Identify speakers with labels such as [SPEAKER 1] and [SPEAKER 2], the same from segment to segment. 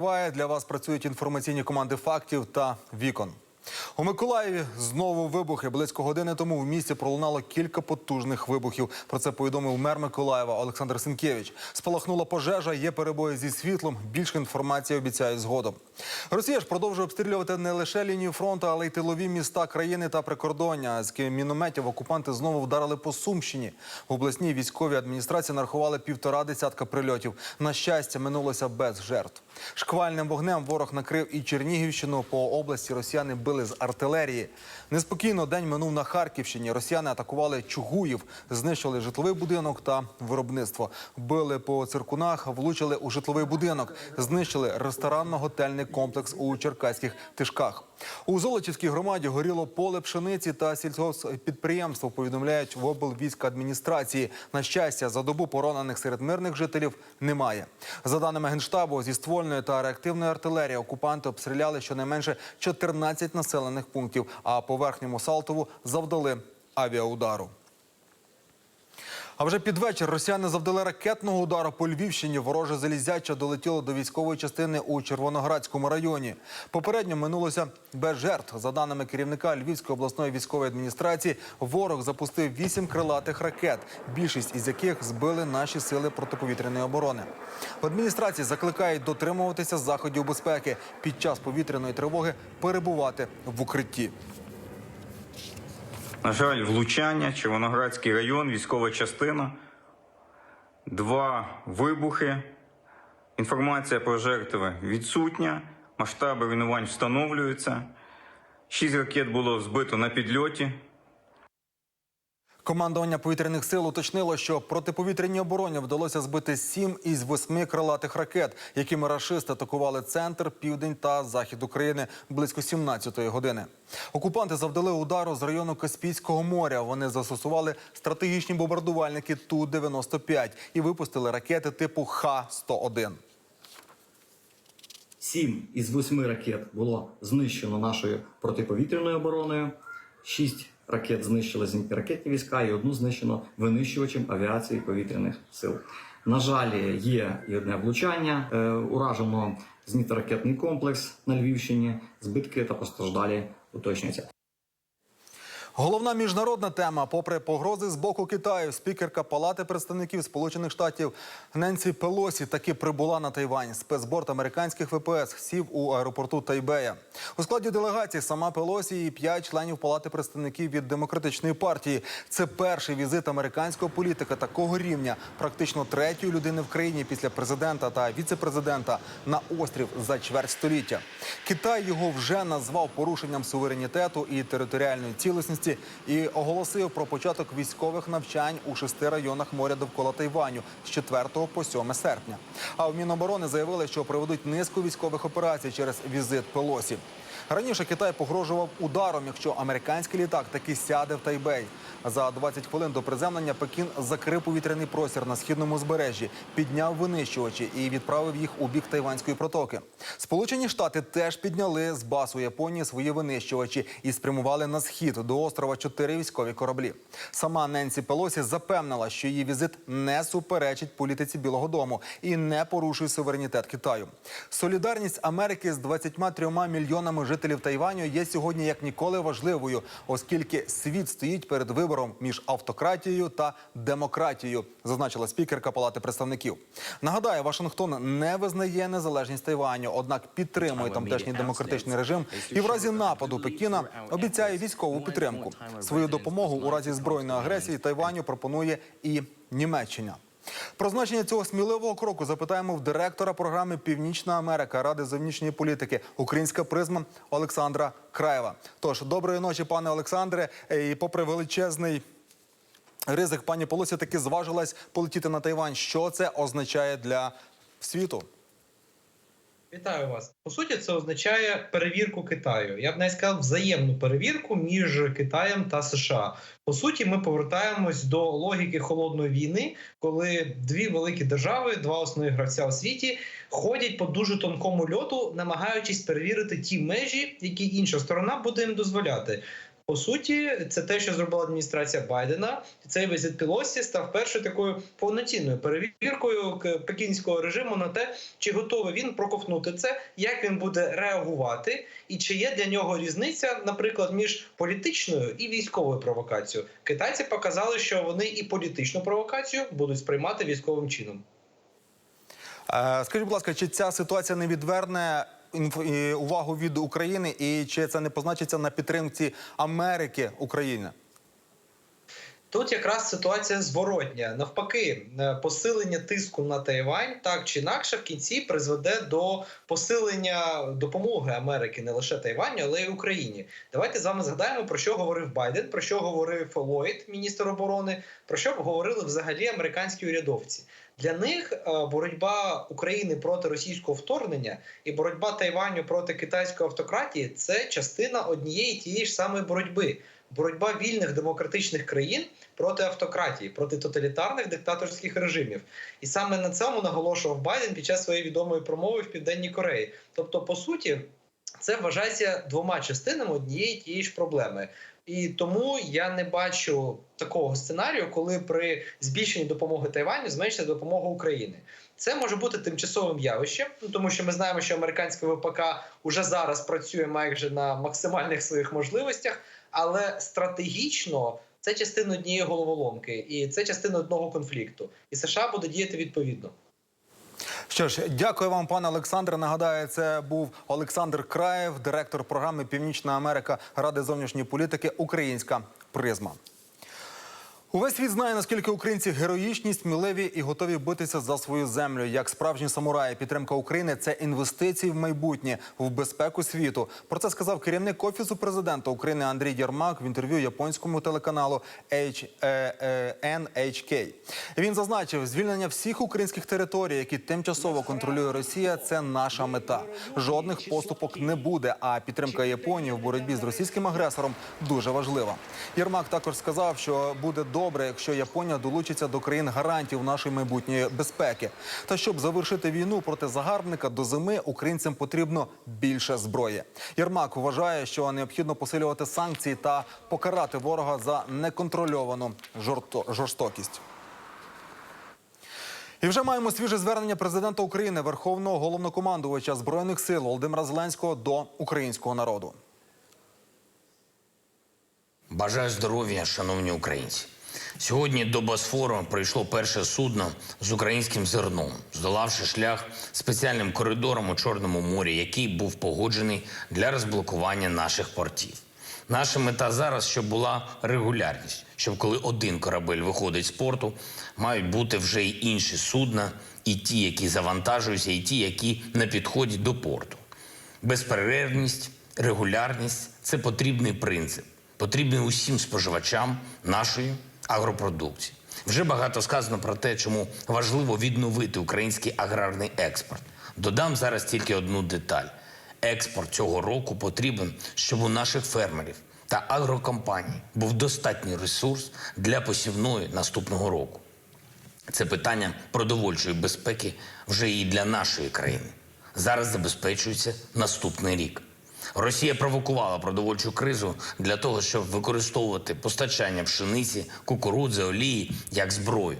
[SPEAKER 1] Для вас працюють інформаційні команди фактів та вікон. У Миколаєві знову вибухи. Близько години тому в місті пролунало кілька потужних вибухів. Про це повідомив мер Миколаєва Олександр Сенкевич. Спалахнула пожежа, є перебої зі світлом. Більше інформації обіцяють згодом. Росія ж продовжує обстрілювати не лише лінію фронту, але й тилові міста країни та прикордоння. З мінометів окупанти знову вдарили по Сумщині. В обласній військовій адміністрації нарахували півтора десятка прильотів. На щастя, минулося без жертв. Шквальним вогнем ворог накрив і Чернігівщину. По області росіяни били з артилерії. Неспокійно день минув на Харківщині. Росіяни атакували Чугуїв, знищили житловий будинок та виробництво. Били по циркунах, влучили у житловий будинок, знищили ресторанно-готельний комплекс у Черкаських Тишках. У Золочівській громаді горіло поле пшениці та сільгосппідприємство, повідомляють в облвійськадміністрації. На щастя, за добу поранених серед мирних жителів немає. За даними Генштабу, зі ствольної та реактивної артилерії окупанти обстріляли щонайменше 14 населених пунктів, а по верхньому Салтову завдали авіаудару. А вже під вечір росіяни завдали ракетного удару по Львівщині. Вороже залізяча долетіло до військової частини у Червоноградському районі. Попередньо минулося без жертв. За даними керівника Львівської обласної військової адміністрації, ворог запустив вісім крилатих ракет, більшість із яких збили наші сили протиповітряної оборони. В адміністрації закликають дотримуватися заходів безпеки під час повітряної тривоги перебувати в укритті.
[SPEAKER 2] На жаль, влучання, Червоноградський район, військова частина, два вибухи. Інформація про жертви відсутня, масштаби руйнувань встановлюються. Шість ракет було збито на підльоті.
[SPEAKER 1] Командування повітряних сил уточнило, що протиповітряній обороні вдалося збити сім із восьми крилатих ракет, якими рашисти атакували центр, південь та захід України близько 17-ї години. Окупанти завдали удару з району Каспійського моря. Вони застосували стратегічні бомбардувальники Ту-95 і випустили ракети типу Х-101.
[SPEAKER 3] Сім із восьми ракет було знищено нашою протиповітряною обороною. Шість ракет знищили зенітно-ракетні війська і одну знищено винищувачем авіації повітряних сил. На жаль, є і одне влучання. Е, уражено зенітно-ракетний комплекс на Львівщині. Збитки та постраждалі уточнюються.
[SPEAKER 1] Головна міжнародна тема, попри погрози з боку Китаю, спікерка Палати представників Сполучених Штатів Ненсі Пелосі таки прибула на Тайвань. Спецборт американських ВПС сів у аеропорту Тайбея. У складі делегації сама Пелосі і п'ять членів Палати представників від демократичної партії. Це перший візит американського політика такого рівня, практично третьої людини в країні після президента та віцепрезидента на острів за чверть століття. Китай його вже назвав порушенням суверенітету і територіальної цілісності і оголосив про початок військових навчань у шести районах моря довкола Тайваню з 4 по 7 серпня. А в Міноборони заявили, що проведуть низку військових операцій через візит Пелосі. Раніше Китай погрожував ударом, якщо американський літак таки сяде в Тайбей. За 20 хвилин до приземлення Пекін закрив повітряний простір на східному збережжі, підняв винищувачі і відправив їх у бік Тайванської протоки. Сполучені Штати теж підняли з басу Японії свої винищувачі і спрямували на схід до острова чотири військові кораблі. Сама Ненсі Пелосі запевнила, що її візит не суперечить політиці Білого Дому і не порушує суверенітет Китаю. Солідарність Америки з 23 мільйонами жителів Тайваню є сьогодні як ніколи важливою, оскільки світ стоїть перед вибором між автократією та демократією, зазначила спікерка Палати представників. Нагадаю, Вашингтон не визнає незалежність Тайваню, однак підтримує тамтешній демократичний режим і в разі нападу Пекіна обіцяє військову підтримку. Свою допомогу у разі збройної агресії Тайваню пропонує і Німеччина. Про значення цього сміливого кроку запитаємо в директора програми Північна Америка Ради зовнішньої політики Українська призма Олександра Краєва. Тож доброї ночі, пане Олександре. Е, І попри величезний ризик, пані Полосі таки зважилась полетіти на Тайвань. Що це означає для світу?
[SPEAKER 4] Вітаю вас. По суті, це означає перевірку Китаю. Я б навіть сказав взаємну перевірку між Китаєм та США. По суті, ми повертаємось до логіки холодної війни, коли дві великі держави, два основні гравця у світі, ходять по дуже тонкому льоту, намагаючись перевірити ті межі, які інша сторона буде їм дозволяти. По суті, це те, що зробила адміністрація Байдена. Цей візит Пілосі став першою такою повноцінною перевіркою пекінського режиму на те, чи готовий він проковтнути це, як він буде реагувати, і чи є для нього різниця, наприклад, між політичною і військовою провокацією. Китайці показали, що вони і політичну провокацію будуть сприймати військовим чином.
[SPEAKER 1] Е, Скажіть, будь ласка, чи ця ситуація не відверне увагу від України, і чи це не позначиться на підтримці Америки України?
[SPEAKER 4] Тут якраз ситуація зворотня. Навпаки, е, посилення тиску на Тайвань так чи інакше в кінці призведе до посилення допомоги Америки не лише Тайваню, але й Україні. Давайте з вами згадаємо про що говорив Байден, про що говорив Ллойд, міністр оборони, про що говорили взагалі американські урядовці. Для них е, боротьба України проти російського вторгнення і боротьба Тайваню проти китайської автократії це частина однієї тієї ж самої боротьби. Боротьба вільних демократичних країн проти автократії, проти тоталітарних диктаторських режимів. І саме на цьому наголошував Байден під час своєї відомої промови в Південній Кореї. Тобто, по суті, це вважається двома частинами однієї тієї ж проблеми. І тому я не бачу такого сценарію, коли при збільшенні допомоги Тайваню зменшиться допомога України. Це може бути тимчасовим явищем, ну тому що ми знаємо, що американська ВПК уже зараз працює майже на максимальних своїх можливостях, але стратегічно це частина однієї головоломки, і це частина одного конфлікту. І США буде діяти відповідно.
[SPEAKER 1] Що ж, дякую вам, пане Олександре. Нагадаю, це був Олександр Краєв, директор програми Північна Америка Ради зовнішньої політики Українська призма. Увесь світ знає, наскільки українці героїчні, сміливі і готові битися за свою землю. Як справжні самураї, підтримка України це інвестиції в майбутнє, в безпеку світу. Про це сказав керівник офісу президента України Андрій Єрмак в інтерв'ю японському телеканалу е, NHK. Він зазначив, звільнення всіх українських територій, які тимчасово контролює Росія, це наша мета. Жодних поступок не буде. А підтримка Японії в боротьбі з російським агресором дуже важлива. Єрмак також сказав, що буде добре, якщо Японія долучиться до країн гарантів нашої майбутньої безпеки. Та щоб завершити війну проти загарбника до зими, українцям потрібно більше зброї. Єрмак вважає, що необхідно посилювати санкції та покарати ворога за неконтрольовану жорстокість. І вже маємо свіже звернення президента України, Верховного головнокомандувача збройних сил Володимира Зеленського до українського народу.
[SPEAKER 5] Бажаю здоров'я, шановні українці. Сьогодні до Босфору прийшло перше судно з українським зерном, здолавши шлях спеціальним коридором у Чорному морі, який був погоджений для розблокування наших портів. Наша мета зараз, щоб була регулярність, щоб коли один корабель виходить з порту, мають бути вже й інші судна, і ті, які завантажуються, і ті, які на підході до порту. Безперервність, регулярність це потрібний принцип, потрібний усім споживачам нашої агропродукції. Вже багато сказано про те, чому важливо відновити український аграрний експорт. Додам зараз тільки одну деталь: експорт цього року потрібен, щоб у наших фермерів та агрокомпаній був достатній ресурс для посівної наступного року. Це питання продовольчої безпеки вже і для нашої країни. Зараз забезпечується наступний рік. Росія провокувала продовольчу кризу для того, щоб використовувати постачання пшениці, кукурудзи, олії як зброю,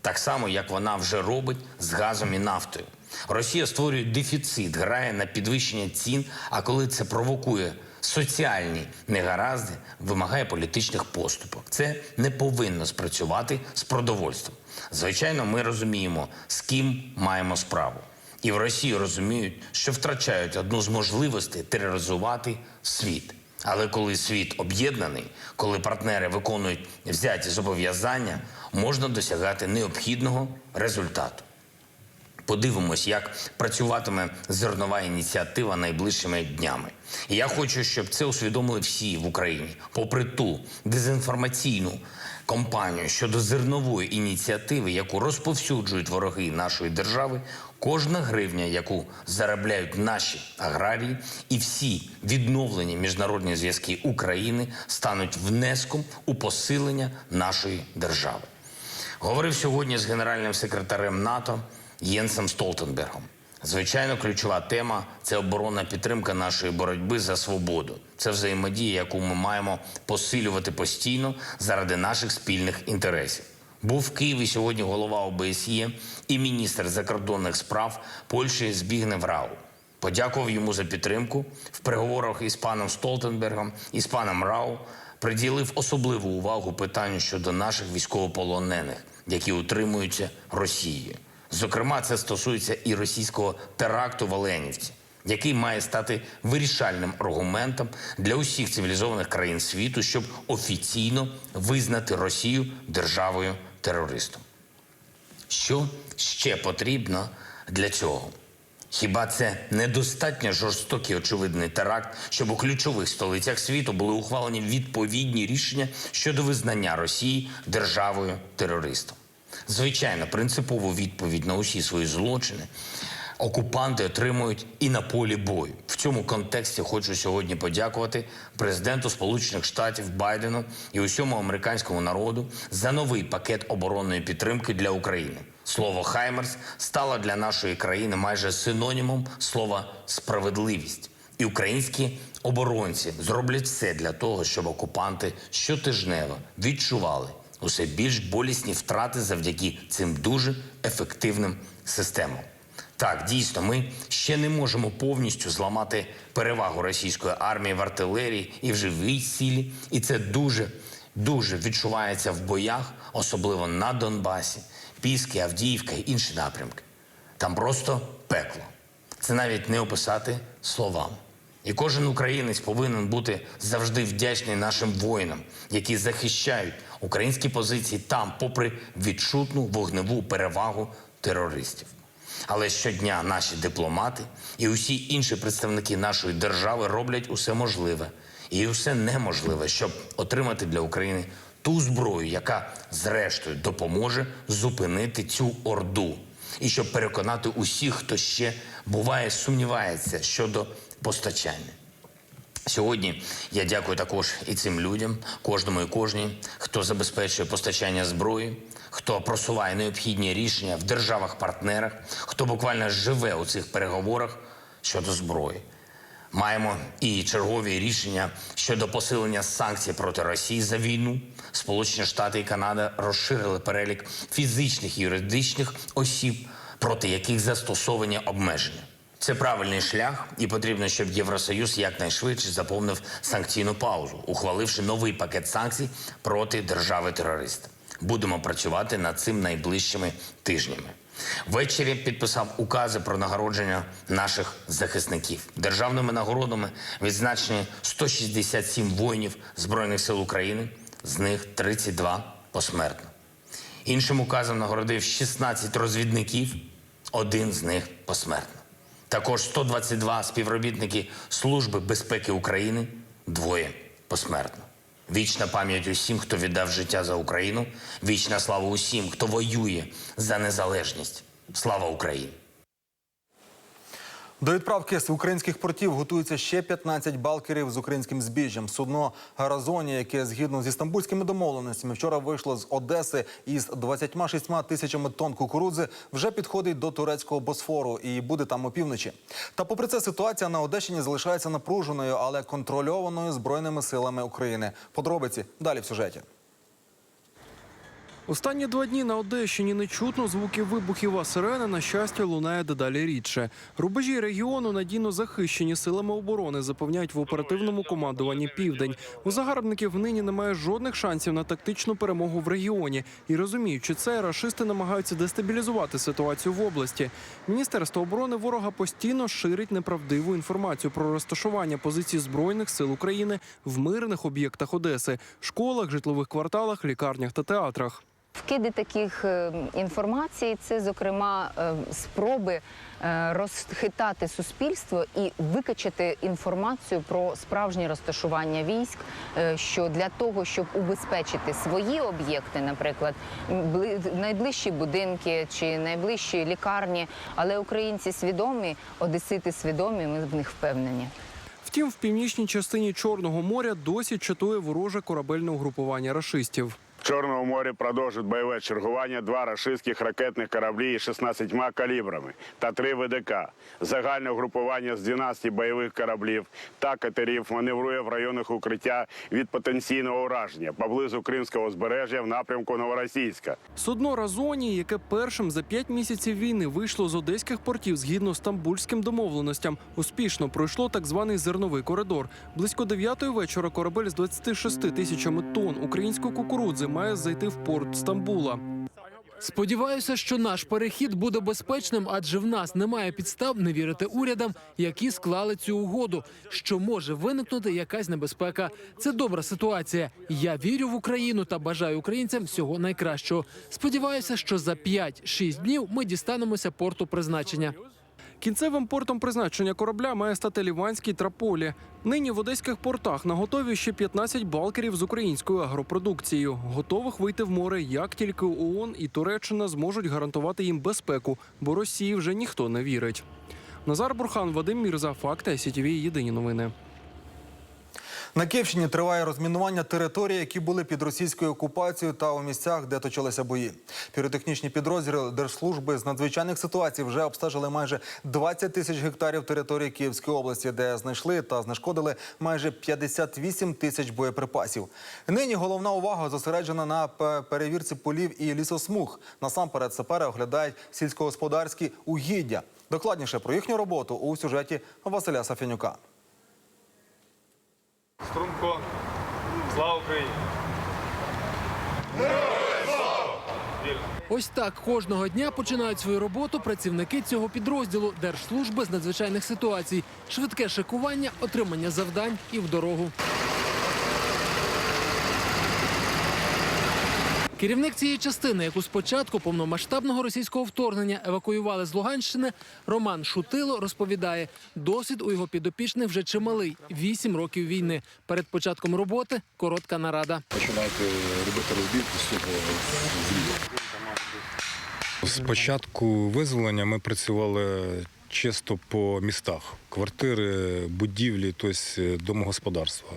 [SPEAKER 5] так само як вона вже робить з газом і нафтою. Росія створює дефіцит, грає на підвищення цін. А коли це провокує соціальні негаразди, вимагає політичних поступок. Це не повинно спрацювати з продовольством. Звичайно, ми розуміємо, з ким маємо справу. І в Росії розуміють, що втрачають одну з можливостей тероризувати світ. Але коли світ об'єднаний, коли партнери виконують взяті зобов'язання, можна досягати необхідного результату. Подивимось, як працюватиме зернова ініціатива найближчими днями. І я хочу, щоб це усвідомили всі в Україні, попри ту дезінформаційну кампанію щодо зернової ініціативи, яку розповсюджують вороги нашої держави. Кожна гривня, яку заробляють наші аграрії, і всі відновлені міжнародні зв'язки України стануть внеском у посилення нашої держави. Говорив сьогодні з генеральним секретарем НАТО Єнсом Столтенбергом. Звичайно, ключова тема це оборонна підтримка нашої боротьби за свободу. Це взаємодія, яку ми маємо посилювати постійно заради наших спільних інтересів. Був в Києві сьогодні голова ОБСЄ і міністр закордонних справ Польщі Збігнев Рау. Подякував йому за підтримку в переговорах із паном Столтенбергом і з паном Рау. Приділив особливу увагу питанню щодо наших військовополонених, які утримуються Росією. Зокрема, це стосується і російського теракту в Оленівці, який має стати вирішальним аргументом для усіх цивілізованих країн світу, щоб офіційно визнати Росію державою терористом. Що ще потрібно для цього? Хіба це недостатньо жорстокий очевидний теракт, щоб у ключових столицях світу були ухвалені відповідні рішення щодо визнання Росії державою терористом? Звичайно, принципову відповідь на усі свої злочини окупанти отримують і на полі бою. В цьому контексті хочу сьогодні подякувати президенту Сполучених Штатів Байдену і усьому американському народу за новий пакет оборонної підтримки для України. Слово Хаймерс стало для нашої країни майже синонімом слова справедливість. І українські оборонці зроблять все для того, щоб окупанти щотижнево відчували усе більш болісні втрати завдяки цим дуже ефективним системам. Так, дійсно, ми ще не можемо повністю зламати перевагу російської армії в артилерії і в живій силі, і це дуже дуже відчувається в боях, особливо на Донбасі, Піски, Авдіївка і інші напрямки. Там просто пекло. Це навіть не описати словами. І кожен українець повинен бути завжди вдячний нашим воїнам, які захищають українські позиції там, попри відчутну вогневу перевагу терористів. Але щодня наші дипломати і усі інші представники нашої держави роблять усе можливе і усе неможливе, щоб отримати для України ту зброю, яка зрештою допоможе зупинити цю орду, і щоб переконати усіх, хто ще буває сумнівається щодо постачання. Сьогодні я дякую також і цим людям, кожному і кожній, хто забезпечує постачання зброї, хто просуває необхідні рішення в державах-партнерах, хто буквально живе у цих переговорах щодо зброї. Маємо і чергові рішення щодо посилення санкцій проти Росії за війну. Сполучені Штати і Канада розширили перелік фізичних і юридичних осіб, проти яких застосовані обмеження. Це правильний шлях, і потрібно, щоб Євросоюз якнайшвидше заповнив санкційну паузу, ухваливши новий пакет санкцій проти держави-терориста. Будемо працювати над цим найближчими тижнями. Ввечері підписав укази про нагородження наших захисників. Державними нагородами відзначені 167 воїнів Збройних сил України, з них 32 посмертно. Іншим указом нагородив 16 розвідників, один з них посмертно. Також 122 співробітники Служби безпеки України, двоє посмертно. Вічна пам'ять усім, хто віддав життя за Україну. Вічна слава усім, хто воює за незалежність. Слава Україні!
[SPEAKER 1] До відправки з українських портів готується ще 15 балкерів з українським збіжжям. Судно Гаразоні, яке згідно зі стамбульськими домовленостями вчора вийшло з Одеси із 26 тисячами тонн кукурудзи, вже підходить до турецького Босфору і буде там опівночі. Та попри це ситуація на Одещині залишається напруженою, але контрольованою збройними силами України. Подробиці далі в сюжеті.
[SPEAKER 6] Останні два дні на Одещині не чутно звуків вибухів, а сирена, на щастя, лунає дедалі рідше. Рубежі регіону надійно захищені силами оборони, запевняють в оперативному командуванні Південь. У загарбників нині немає жодних шансів на тактичну перемогу в регіоні. І розуміючи це, рашисти намагаються дестабілізувати ситуацію в області. Міністерство оборони ворога постійно ширить неправдиву інформацію про розташування позицій збройних сил України в мирних об'єктах Одеси школах, житлових кварталах, лікарнях та театрах.
[SPEAKER 7] Вкиди таких е, інформацій це, зокрема, е, спроби е, розхитати суспільство і викачати інформацію про справжнє розташування військ. Що для того, щоб убезпечити свої об'єкти, наприклад, бли- найближчі будинки чи найближчі лікарні, але українці свідомі, одесити свідомі, ми в них впевнені.
[SPEAKER 6] Втім, в північній частині Чорного моря досі чатує вороже корабельне угрупування рашистів.
[SPEAKER 8] В Чорному морі продовжують бойове чергування два рашистських ракетних кораблі із 16 калібрами та три ВДК. Загальне угрупування з 12 бойових кораблів та катерів маневрує в районах укриття від потенційного ураження поблизу Кримського узбережжя в напрямку Новоросійська.
[SPEAKER 6] Судно Разоні, яке першим за п'ять місяців війни вийшло з одеських портів згідно стамбульським домовленостям, успішно пройшло так званий зерновий коридор. Близько дев'ятої вечора корабель з 26 тисячами тонн української кукурудзи має зайти в порт Стамбула.
[SPEAKER 9] Сподіваюся, що наш перехід буде безпечним, адже в нас немає підстав не вірити урядам, які склали цю угоду. Що може виникнути якась небезпека. Це добра ситуація. Я вірю в Україну та бажаю українцям всього найкращого. Сподіваюся, що за 5-6 днів ми дістанемося порту призначення.
[SPEAKER 6] Кінцевим портом призначення корабля має стати Ліванський Траполі. Нині в одеських портах наготові ще 15 балкерів з українською агропродукцією, готових вийти в море, як тільки ООН і Туреччина зможуть гарантувати їм безпеку, бо Росії вже ніхто не вірить. Назар Бурхан, Вадим Мірза, Факти, СІТВ, Єдині новини.
[SPEAKER 1] На Київщині триває розмінування територій, які були під російською окупацією та у місцях, де точилися бої. Піротехнічні підрозділи Держслужби з надзвичайних ситуацій вже обстежили майже 20 тисяч гектарів території Київської області, де знайшли та знешкодили майже 58 тисяч боєприпасів. Нині головна увага зосереджена на перевірці полів і лісосмуг. Насамперед сапери оглядають сільськогосподарські угіддя. Докладніше про їхню роботу у сюжеті Василя Сафянюка.
[SPEAKER 10] Струмко. Слава Україні!
[SPEAKER 9] Ось так кожного дня починають свою роботу працівники цього підрозділу Держслужби з надзвичайних ситуацій. Швидке шикування, отримання завдань і в дорогу. Керівник цієї частини, яку спочатку повномасштабного російського вторгнення евакуювали з Луганщини, Роман Шутило розповідає, досвід у його підопічних вже чималий вісім років війни. Перед початком роботи коротка нарада.
[SPEAKER 11] починаєте робити розбірку з цього зліва. З початку визволення ми працювали чисто по містах: квартири, будівлі, тобто домогосподарства.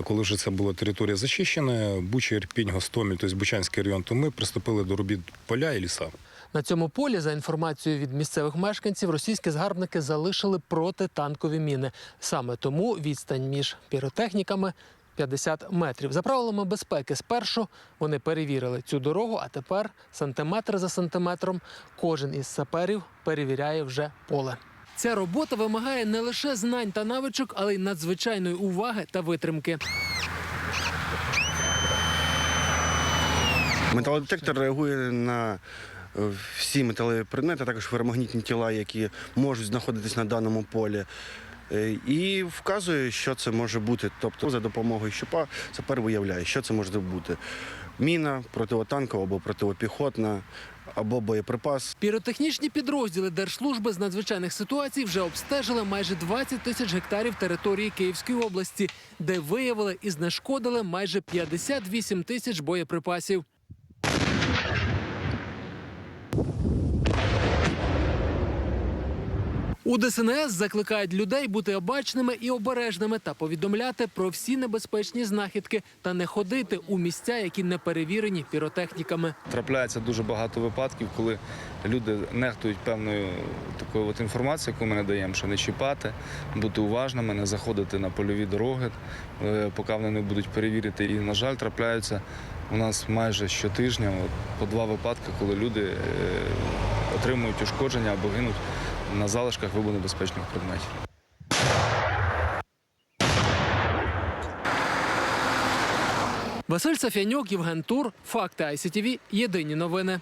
[SPEAKER 11] А коли вже це була територія зачищена, Буча, Ірпінь, Гостомель, тобто Бучанський район, то ми приступили до робіт поля і ліса.
[SPEAKER 9] На цьому полі, за інформацією від місцевих мешканців, російські згарбники залишили протитанкові міни. Саме тому відстань між піротехніками 50 метрів. За правилами безпеки, спершу вони перевірили цю дорогу, а тепер сантиметр за сантиметром кожен із саперів перевіряє вже поле. Ця робота вимагає не лише знань та навичок, але й надзвичайної уваги та витримки.
[SPEAKER 12] Металодетектор реагує на е, всі металеві предмети, також феромагнітні тіла, які можуть знаходитись на даному полі. Е, І вказує, що це може бути. Тобто, за допомогою щупа сапер виявляє, що це може бути. Міна, противотанкова або противопіхотна, або боєприпас.
[SPEAKER 9] Піротехнічні підрозділи Держслужби з надзвичайних ситуацій вже обстежили майже 20 тисяч гектарів території Київської області, де виявили і знешкодили майже 58 тисяч боєприпасів. У ДСНС закликають людей бути обачними і обережними та повідомляти про всі небезпечні знахідки та не ходити у місця, які не перевірені піротехніками.
[SPEAKER 10] Трапляється дуже багато випадків, коли люди нехтують певною такою от інформацією, яку ми надаємо, що не чіпати, бути уважними, не заходити на польові дороги, е, поки вони не будуть перевірити. І, на жаль, трапляються у нас майже щотижня от, по два випадки, коли люди е, отримують ушкодження або гинуть на залишках вибонебезпечних предметів.
[SPEAKER 9] Василь Сафянюк, Євген Тур, Факти ICTV, Єдині новини.